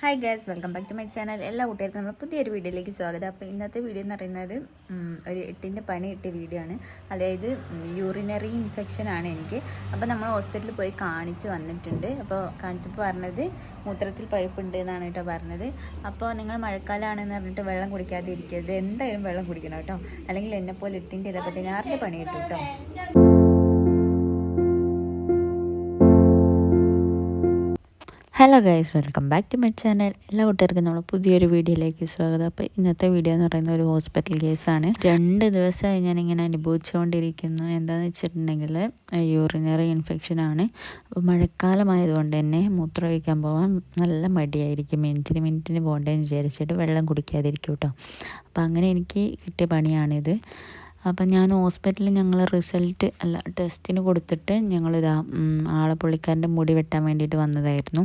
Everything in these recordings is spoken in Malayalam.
Hi guys welcome back to my channel എല്ലാ കുട്ടികൾക്കും നമ്മൾ പുതിയൊരു വീഡിയോയിലേക്ക് സ്വാഗതം. അപ്പോൾ ഇന്നത്തെ വീഡിയോ എന്ന് പറയുന്നത് ഒരു എട്ടിന്റെ പണി ഇട്ട വീഡിയോ ആണ്. അതായത് യൂറിനറി ഇൻഫെക്ഷൻ ആണ് എനിക്ക്. അപ്പോൾ നമ്മൾ ഹോസ്പിറ്റലിൽ പോയി കാണിച്ച് വന്നിട്ടുണ്ട്. അപ്പോൾ കാണിച്ചപ്പോൾ പറഞ്ഞത് മൂത്രത്തിൽ പഴുപ്പുണ്ട് എന്നാണ് കേട്ടോ പറഞ്ഞത്. അപ്പോൾ നിങ്ങൾ മഴക്കാലമാണെന്ന് പറഞ്ഞിട്ട് വെള്ളം കുടിക്കാതെ ഇരിക്കരുത് എന്തായാലും വെള്ളം കുടിക്കണം കേട്ടോ. അല്ലെങ്കിൽ എന്നെപ്പോലെ എട്ടിന്റെ ഇല്ല പതിനാറിന്റെ പണി കിട്ടും കേട്ടോ. Hello guys welcome back to my channel എല്ലാ കൂട്ടുകാർക്കും നമ്മൾ പുതിയൊരു വീഡിയോയിലേക്ക് സ്വാഗതം. അപ്പോൾ ഇന്നത്തെ വീഡിയോ എന്ന് പറയുന്ന ഒരു ഹോസ്പിറ്റൽ കേസാണ് രണ്ട് ദിവസമായി ഞാനിങ്ങനെ അനുഭവിച്ചുകൊണ്ടിരിക്കുന്നു. എന്താണെന്ന് വെച്ചിട്ടുണ്ടെങ്കിൽ യൂറിനറി ഇൻഫെക്ഷൻ ആണ്. അപ്പോൾ മഴക്കാലമായതുകൊണ്ട് തന്നെ മൂത്രം ഒഴിക്കാൻ പോകാൻ നല്ല മടിയായിരിക്കും. മിനിറ്റിന് മിനിറ്റിന് പോകേണ്ടതെന്ന് വിചാരിച്ചിട്ട് വെള്ളം കുടിക്കാതിരിക്കും കേട്ടോ അപ്പോൾ അങ്ങനെ എനിക്ക് കിട്ടിയ പണിയാണിത്. അപ്പം ഞാൻ ഹോസ്പിറ്റലിൽ ഞങ്ങൾ റിസൾട്ട് അല്ല ടെസ്റ്റിന് കൊടുത്തിട്ട് ഞങ്ങളിതാ ആളെ പുള്ളിക്കാരന്റെ മുടി വെട്ടാൻ വേണ്ടിയിട്ട് വന്നതായിരുന്നു.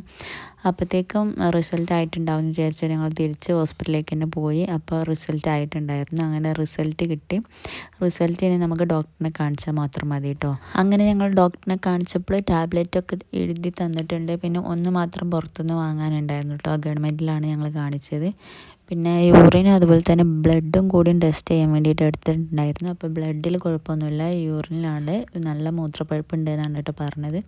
അപ്പോഴത്തേക്കും റിസൾട്ട് ആയിട്ടുണ്ടാവും എന്ന് ഞങ്ങൾ തിരിച്ച് ഹോസ്പിറ്റലിലേക്ക് തന്നെ പോയി. അപ്പോൾ റിസൾട്ട് ആയിട്ടുണ്ടായിരുന്നു. അങ്ങനെ റിസൾട്ട് കിട്ടി. റിസൾട്ടിന് നമുക്ക് ഡോക്ടറിനെ കാണിച്ചാൽ മാത്രം മതി കേട്ടോ. അങ്ങനെ ഞങ്ങൾ ഡോക്ടറിനെ കാണിച്ചപ്പോൾ ടാബ്ലറ്റൊക്കെ എഴുതി തന്നിട്ടുണ്ട്. പിന്നെ ഒന്ന് മാത്രം പുറത്തുനിന്ന് വാങ്ങാനുണ്ടായിരുന്നു കേട്ടോ. ഗവൺമെന്റിലാണ് ഞങ്ങൾ കാണിച്ചത്. പിന്നെ യൂറിനും അതുപോലെ തന്നെ ബ്ലഡും കൂടി ടെസ്റ്റ് ചെയ്യാൻ വേണ്ടിയിട്ട് എടുത്തിട്ടുണ്ടായിരുന്നു. അപ്പോൾ ബ്ലഡിൽ കുഴപ്പമൊന്നുമില്ല. യൂറിനിലാണ് നല്ല മൂത്രപ്പഴുപ്പ് ഉണ്ടെന്നാണ് കേട്ടോ പറഞ്ഞത്.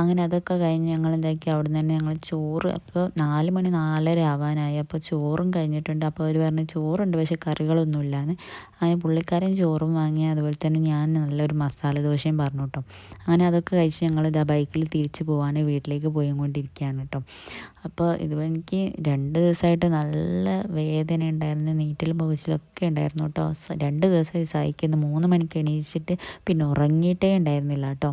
അങ്ങനെ അതൊക്കെ കഴിഞ്ഞ് ഞങ്ങൾ എന്താക്കി? അവിടെ നിന്ന് തന്നെ ഞങ്ങൾ ചോറ് അപ്പോൾ നാല് മണി നാലര ആവാനായി. അപ്പോൾ ചോറും കഴിഞ്ഞിട്ടുണ്ട്. അപ്പോൾ അവർ പറഞ്ഞു ചോറുണ്ട് പക്ഷേ കറികളൊന്നുമില്ലാന്ന്. അങ്ങനെ പുള്ളിക്കാരൻ ചോറും വാങ്ങി. അതുപോലെ തന്നെ ഞാൻ നല്ലൊരു മസാല ദോശയും പറഞ്ഞു കേട്ടോ. അങ്ങനെ അതൊക്കെ കഴിച്ച് ഞങ്ങൾ ഇതാ ബൈക്കിൽ തിരിച്ച് പോവാണ്. വീട്ടിലേക്ക് പോയി കൊണ്ടിരിക്കുകയാണ് കേട്ടോ. അപ്പോൾ ഇത് എനിക്ക് രണ്ട് ദിവസമായിട്ട് നല്ല വേദന ഉണ്ടായിരുന്നു നീറ്റൽ പോകച്ചിലൊക്കെ ഉണ്ടായിരുന്നു കേട്ടോ രണ്ട് ദിവസമായി സഹിക്കുന്നു. മൂന്ന് മണിക്ക് എണീച്ചിട്ട് പിന്നെ ഉറങ്ങിയിട്ടേ ഉണ്ടായിരുന്നില്ല കേട്ടോ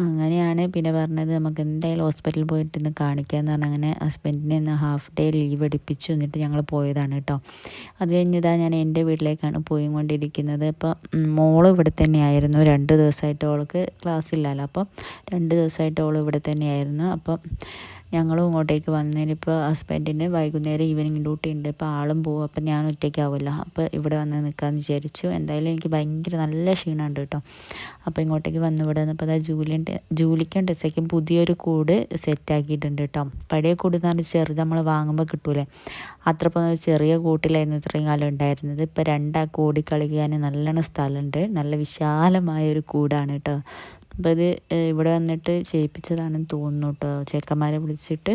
അങ്ങനെയാണ് പിന്നെ പറഞ്ഞത് നമുക്ക് എന്തായാലും ഹോസ്പിറ്റലിൽ പോയിട്ട് ഇന്ന് കാണിക്കാമെന്ന് പറഞ്ഞാൽ അങ്ങനെ ഹസ്ബൻഡിനെ ഇന്ന് ഹാഫ് ഡേ ലീവ് എടുപ്പിച്ചു എന്നിട്ട് ഞങ്ങൾ പോയതാണ് കേട്ടോ അത് കഴിഞ്ഞതാണ് ഞാൻ എന്റെ വീട്ടിലേക്കാണ് പോയി കൊണ്ടിരിക്കുന്നത് അപ്പോൾ മോൾ ഇവിടെ തന്നെയായിരുന്നു. രണ്ട് ദിവസമായിട്ട് അവൾക്ക് ക്ലാസ് ഇല്ലല്ലോ അപ്പം രണ്ട് ദിവസമായിട്ട് അവൾ ഇവിടെ തന്നെയായിരുന്നു. അപ്പം ഞങ്ങളും ഇങ്ങോട്ടേക്ക് വന്നതിന് ഇപ്പോൾ ഹസ്ബൻഡിന് വൈകുന്നേരം ഈവനിങ് ഡ്യൂട്ടി ഉണ്ട്. ഇപ്പോൾ ആളും പോകും അപ്പം ഞാൻ ഒറ്റയ്ക്കാവില്ല അപ്പോൾ ഇവിടെ വന്ന് നിൽക്കാമെന്ന് വിചാരിച്ചു. എന്തായാലും എനിക്ക് ഭയങ്കര നല്ല ക്ഷീണമുണ്ട് കേട്ടോ. അപ്പോൾ ഇങ്ങോട്ടേക്ക് വന്ന് ഇവിടെ വന്നപ്പോൾ അതാ ജൂലിന്റെ ജൂലിക്കും ടെസ്സയ്ക്കും പുതിയൊരു കൂട് സെറ്റാക്കിയിട്ടുണ്ട് കേട്ടോ. പഴയ കൂട് എന്ന് പറഞ്ഞാൽ ചെറുത് നമ്മൾ വാങ്ങുമ്പോൾ കിട്ടൂലേ. അത്ര ചെറിയ കൂട്ടിലായിരുന്നു ഇത്രയും കാലം ഉണ്ടായിരുന്നത്. ഇപ്പോൾ രണ്ടാ കൂടി കളിക്കാൻ നല്ലോണം സ്ഥലമുണ്ട്. നല്ല വിശാലമായ ഒരു കൂടാണ് കേട്ടോ. അപ്പോൾ ഇത് ഇവിടെ വന്നിട്ട് ചെയ്യിപ്പിച്ചതാണെന്ന് തോന്നുന്നു കേട്ടോ ചെക്കന്മാരെ വിളിച്ചിട്ട്.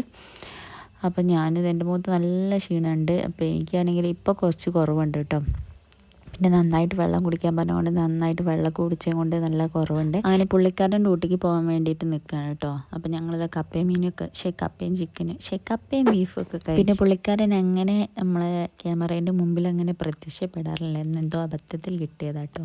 അപ്പം ഞാനിത് എന്റെ മുഖത്ത് നല്ല ക്ഷീണമുണ്ട്. അപ്പോൾ എനിക്കാണെങ്കിൽ ഇപ്പോൾ കുറച്ച് കുറവുണ്ട് കേട്ടോ പിന്നെ നന്നായിട്ട് വെള്ളം കുടിക്കാൻ പറഞ്ഞുകൊണ്ട് നന്നായിട്ട് വെള്ളം കുടിച്ചത് കൊണ്ട് നല്ല കുറവുണ്ട്. അങ്ങനെ പുള്ളിക്കാരൻ ഡ്യൂട്ടിക്ക് പോകാൻ വേണ്ടിയിട്ട് നിൽക്കുകയാണ് കേട്ടോ അപ്പം ഞങ്ങളിത് കപ്പയും മീനൊക്കെ ഷേ കപ്പയും ചിക്കനും ഷേ കപ്പയും ബീഫും ഒക്കെ കഴിച്ചു. പിന്നെ പുള്ളിക്കാരൻ അങ്ങനെ നമ്മളെ ക്യാമറേന്റെ മുമ്പിൽ അങ്ങനെ പ്രത്യക്ഷപ്പെടാറില്ല എന്നെന്തോ അബദ്ധത്തിൽ കിട്ടിയതാട്ടോ